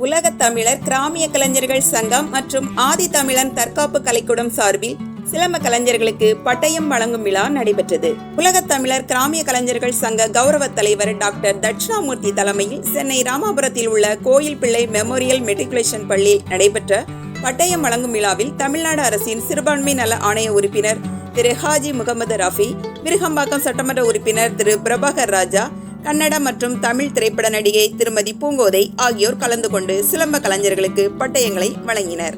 உலகத் தமிழர் கிராமிய கலைஞர்கள் சங்கம் மற்றும் ஆதி தமிழன் தற்காப்பு கலைக்கூடம் சார்பில் சிலம்ப கலைஞர்களுக்கு பட்டயம் வழங்கும் விழா நடைபெற்றது. உலகத் தமிழர் கிராமிய கலைஞர்கள் சங்க கௌரவ தலைவர் டாக்டர் தட்சிணாமூர்த்தி தலைமையில் சென்னை ராமாபுரத்தில் உள்ள கோயில் பிள்ளை மெமோரியல் மெட்ரிகுலேஷன் பள்ளியில் நடைபெற்ற பட்டயம் வழங்கும் விழாவில் தமிழ்நாடு அரசின் சிறுபான்மை நல ஆணைய உறுப்பினர் திரு ஹாஜி முகமது ரஃபி விருகம்பாக்கம் சட்டமன்ற உறுப்பினர் திரு பிரபாகர் ராஜா கன்னட மற்றும் தமிழ் திரைப்பட நடிகை திருமதி பூங்கோதை ஆகியோர் கலந்து கொண்டு சிலம்ப கலைஞர்களுக்கு பட்டயங்களை வழங்கினர்.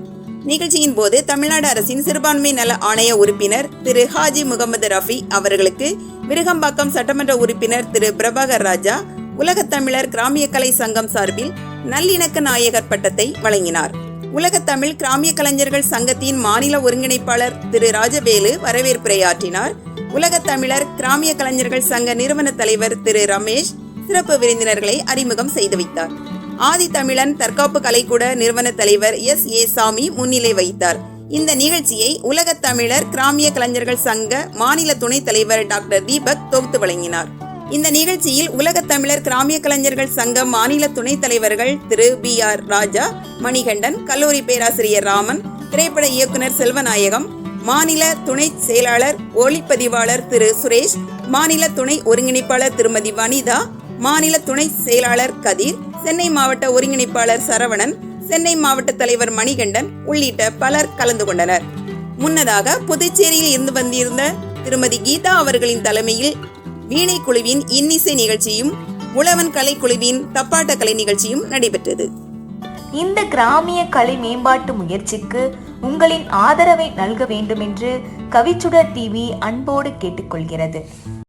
நிகழ்ச்சியின் போது தமிழ்நாடு அரசின் சிறுபான்மை நல ஆணைய உறுப்பினர் திரு ஹாஜி முகமது ரஃபி அவர்களுக்கு விருகம்பாக்கம் சட்டமன்ற உறுப்பினர் திரு பிரபாகர் ராஜா உலகத் தமிழர் கிராமிய கலை சங்கம் சார்பில் நல்லிணக்க நாயகர் பட்டத்தை வழங்கினார். உலகத் தமிழ் கிராமிய கலைஞர்கள் சங்கத்தின் மாநில ஒருங்கிணைப்பாளர் திரு ராஜவேலு வரவேற்புரையாற்றினார். உலக தமிழர் கிராமிய கலைஞர்கள் சங்க நிறுவன தலைவர் திரு ரமேஷ் சிறப்பு விருந்தினர்களை அறிமுகம் செய்து வைத்தார். ஆதி தமிழன் தற்காப்பு கலைக்கூட நிறுவன தலைவர் எஸ். ஏ. சாமி முன்னிலை வைத்தார் இந்த நிகழ்ச்சியை உலக தமிழர் கிராமிய கலைஞர்கள் சங்க மாநில துணைத் தலைவர் டாக்டர் தீபக் தொகுத்து வழங்கினார். இந்த நிகழ்ச்சியில் உலக தமிழர் கிராமிய கலைஞர்கள் சங்க மாநில துணைத் தலைவர்கள் திரு பி. ஆர். ராஜா மணிகண்டன் கல்லூரி பேராசிரியர் ராமன் திரைப்பட இயக்குனர் செல்வநாயகம் மாநில துணை செயலாளர் ஒளிப்பதிவாளர் திரு. சுரேஷ் மாநில துணை ஒருங்கிணைப்பாளர் திருமதி வனிதா மாநில துணை செயலாளர் கதிர் சென்னை மாவட்ட ஒருங்கிணைப்பாளர் சரவணன் சென்னை மாவட்ட தலைவர் மணிகண்டன் உள்ளிட்ட பலர் கலந்து கொண்டனர். முன்னதாக புதுச்சேரியில் இருந்து வந்திருந்த திருமதி கீதா அவர்களின் தலைமையில் வீணை குழுவின் இன்னிசை நிகழ்ச்சியும் உழவன் கலை குழுவின் தப்பாட்ட கலை நிகழ்ச்சியும் நடைபெற்றது. இந்த கிராமிய கலை மேம்பாட்டு முயற்சிக்கு உங்களின் ஆதரவை நல்க வேண்டுமென்று கவிச்சுடர் டிவி அன்போடு கேட்டுக்கொள்கிறது.